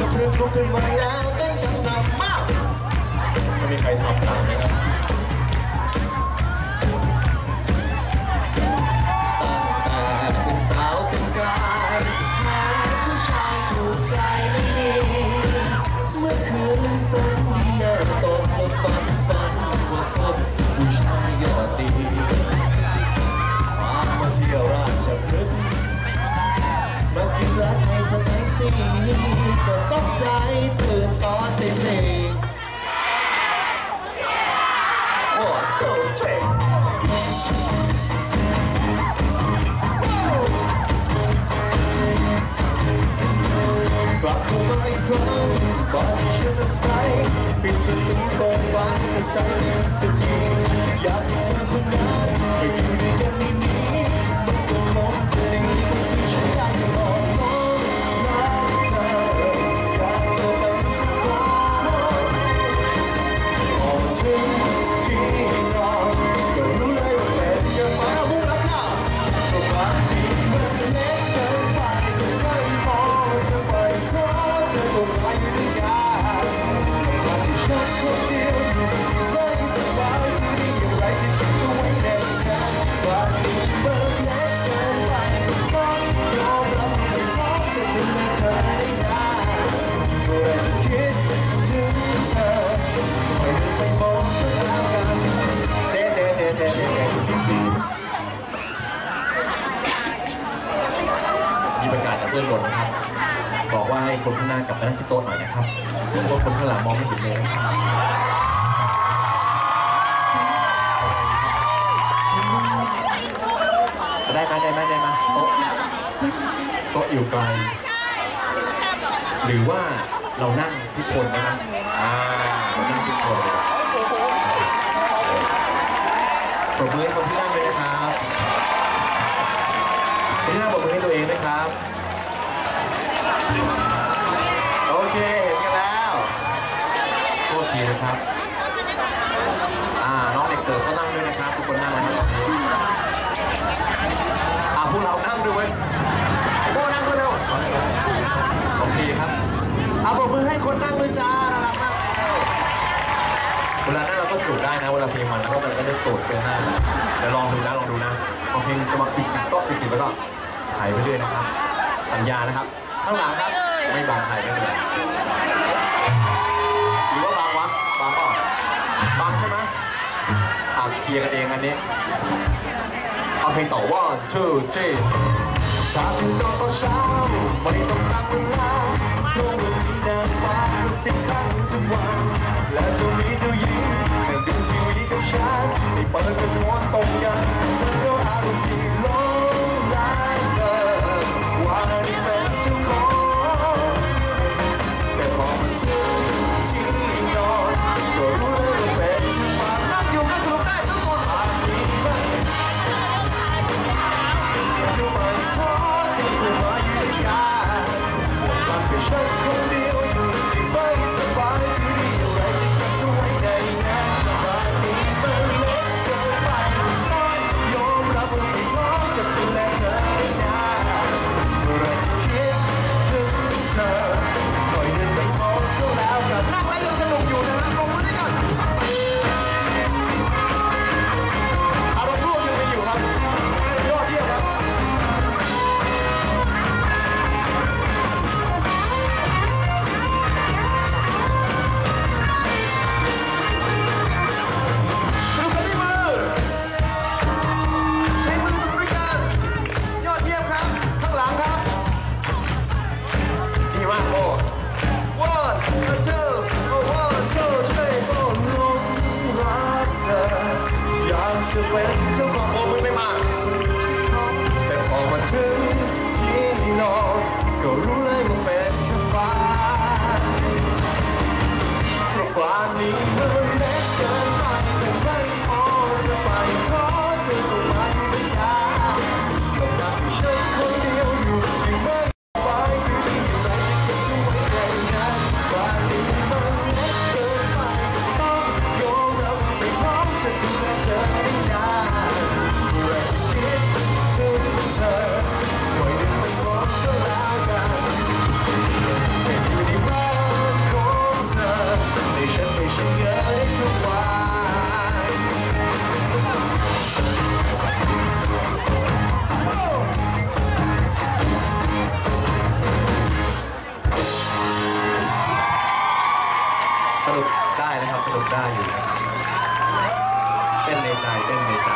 ลุกขึ้นมาแล้วเต้นกันหนักมากไม่มีใครทำตามนะครับ ครั้งบอกที่ฉันอาศัยปิดประตูเปิดฟ้าแต่ใจไม่หยุดสักทีอยาก น้ากลับไปนั่งที่โต๊ะหน่อยนะครับเพราะคนข้างหลังมองไม่เห็นเลยนะครับได้ไหมได้ไหมได้ไหมโต๊ะโต๊ะอยู่ไกลหรือว่าเรานั่งทุกคนได้ไหมอ่าเรานั่งทุกคนเลยปรบมือให้คนที่นั่งเลยนะครับที่นั่งปรบมือให้ตัวเองนะครับ เคเห็นกันแล้วโทษทีนะครับอ่าน้องเด็กเสิร์ฟก็นั่งด้วยนะครับ ทุกคนนั่งนะครับอ่าพวกเรานั่งด้วยเว้ยโบนั่งด้วยเร็วโอเคครับเอาปรบมือให้คนนั่งด้วยจ้าน่ารักมากเวลานั่งเราก็สนุกได้นะเวลาเพลงมันแล้วก็มันก็จะโตดไปหน้าเดี๋ยวลองดูนะลองดูนะพอเพลงจะมาติดติดโต๊ะติดติดแล้วก็ถ่ายไปเรื่อยนะครับสัญญานะครับ ข้างหลังครับ ไม่บางใครไม่เป็นไรหรือว่าบางวะบางป่ะบางใช่ไหมอะเคลียร์กันเองอันนี้เอาเพลงต่อว่า two three จากตื่นนอนตอนเช้าไม่ เธอเป็นเจ้าของโอ้มึงไม่มา แต่พอมาถึงที่นอนก็รู้เลยว่า ได้อยู่เต้นในใจเต้นในใจ